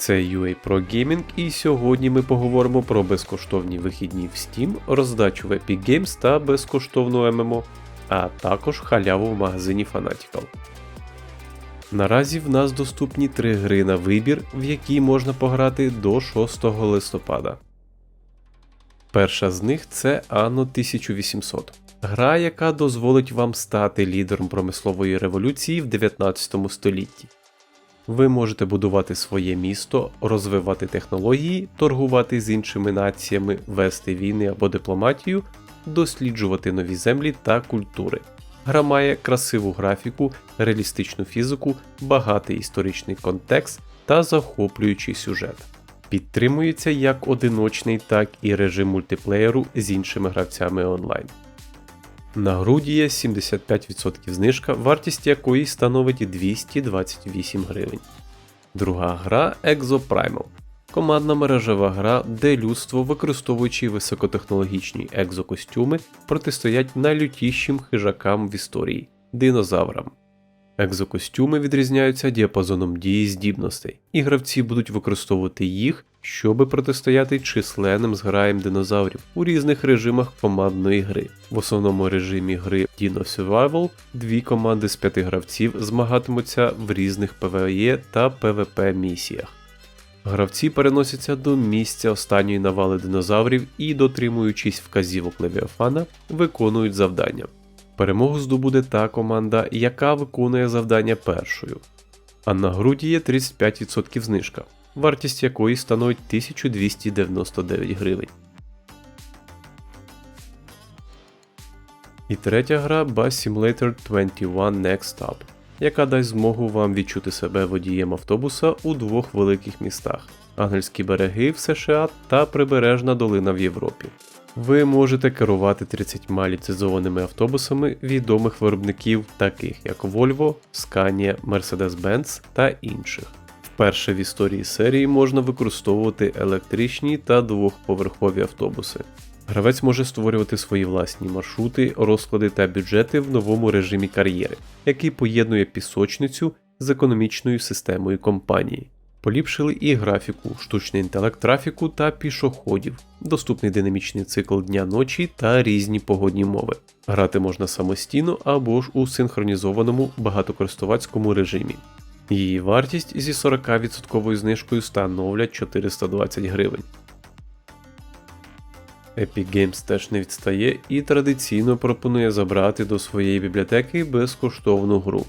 Це UA Pro Gaming і сьогодні ми поговоримо про безкоштовні вихідні в Steam, роздачу в Epic Games та безкоштовну ММО, а також халяву в магазині Fanatical. Наразі в нас доступні три гри на вибір, в які можна пограти до 6 листопада. Перша з них це Anno 1800. Гра, яка дозволить вам стати лідером промислової революції в 19 столітті. Ви можете будувати своє місто, розвивати технології, торгувати з іншими націями, вести війни або дипломатію, досліджувати нові землі та культури. Гра має красиву графіку, реалістичну фізику, багатий історичний контекст та захоплюючий сюжет. Підтримується як одиночний, так і режим мультиплеєру з іншими гравцями онлайн. На груді є 75% знижка, вартість якої становить 228 гривень. Друга гра Exoprimal. Командна мережева гра, де людство, використовуючи високотехнологічні екзокостюми, протистоять найлютішим хижакам в історії динозаврам. Екзокостюми відрізняються діапазоном дії здібностей, і гравці будуть використовувати їх, щоби протистояти численним зграєм динозаврів у різних режимах командної гри. В основному режимі гри Dino Survival дві команди з п'яти гравців змагатимуться в різних PvE та PvP місіях. Гравці переносяться до місця останньої навали динозаврів і, дотримуючись вказівок Левіафана, виконують завдання. Перемогу здобуде та команда, яка виконує завдання першою. А на груді є 35% знижка, вартість якої становить 1299 гривень. І третя гра Bus Simulator 21 Next Stop, яка дасть змогу вам відчути себе водієм автобуса у двох великих містах Ангельські береги в США та Прибережна долина в Європі. Ви можете керувати 30 ліцензованими автобусами відомих виробників, таких як Volvo, Scania, Mercedes-Benz та інших. Вперше в історії серії можна використовувати електричні та двохповерхові автобуси. Гравець може створювати свої власні маршрути, розклади та бюджети в новому режимі кар'єри, який поєднує пісочницю з економічною системою компанії. Поліпшили і графіку, штучний інтелект трафіку та пішоходів, доступний динамічний цикл дня ночі та різні погодні мови. Грати можна самостійно або ж у синхронізованому багатокористувацькому режимі. Її вартість зі 40% знижкою становлять 420 гривень. Epic Games теж не відстає і традиційно пропонує забрати до своєї бібліотеки безкоштовну гру.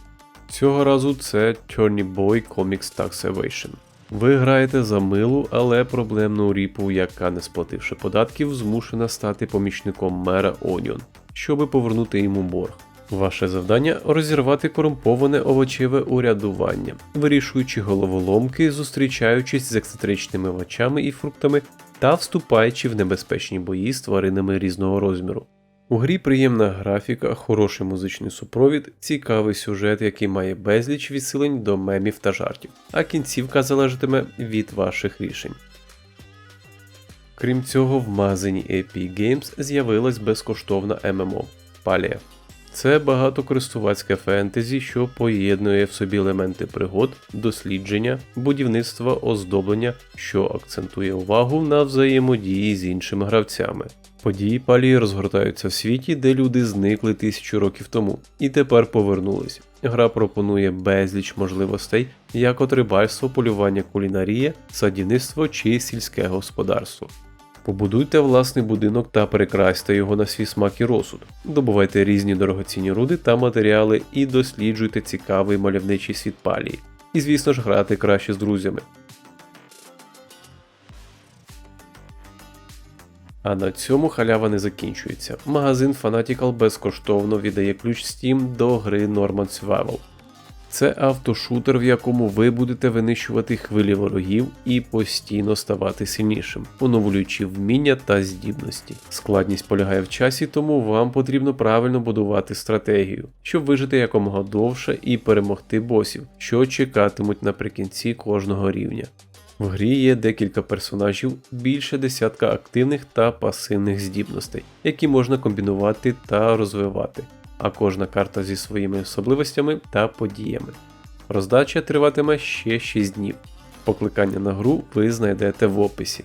Цього разу це Turny Boy Comics Tax Evasion. Ви граєте за милу, але проблемну ріпу, яка, не сплативши податків, змушена стати помічником мера Оніон, щоби повернути йому борг. Ваше завдання розірвати корумповане овочеве урядування, вирішуючи головоломки, зустрічаючись з ексцентричними овочами і фруктами та вступаючи в небезпечні бої з тваринами різного розміру. У грі приємна графіка, хороший музичний супровід, цікавий сюжет, який має безліч відсилень до мемів та жартів, а кінцівка залежатиме від ваших рішень. Крім цього, в магазині Epic Games з'явилась безкоштовна ММО Палія. Це багатокористувацьке фентезі, що поєднує в собі елементи пригод, дослідження, будівництва, оздоблення, що акцентує увагу на взаємодії з іншими гравцями. Події палії розгортаються в світі, де люди зникли тисячу років тому, і тепер повернулись. Гра пропонує безліч можливостей, як от рибальство, полювання кулінарія, садівництво чи сільське господарство. Побудуйте власний будинок та перекрасьте його на свій смак і розсуд. Добувайте різні дорогоцінні руди та матеріали і досліджуйте цікавий мальовничий світ палії. І звісно ж грати краще з друзями. А на цьому халява не закінчується. Магазин Fanatical безкоштовно віддає ключ Steam до гри Norman Survival. Це автошутер, в якому ви будете винищувати хвилі ворогів і постійно ставати сильнішим, оновлюючи вміння та здібності. Складність полягає в часі, тому вам потрібно правильно будувати стратегію, щоб вижити якомога довше і перемогти босів, що чекатимуть наприкінці кожного рівня. В грі є декілька персонажів, більше десятка активних та пасивних здібностей, які можна комбінувати та розвивати, а кожна карта зі своїми особливостями та подіями. Роздача триватиме ще 6 днів. Покликання на гру ви знайдете в описі.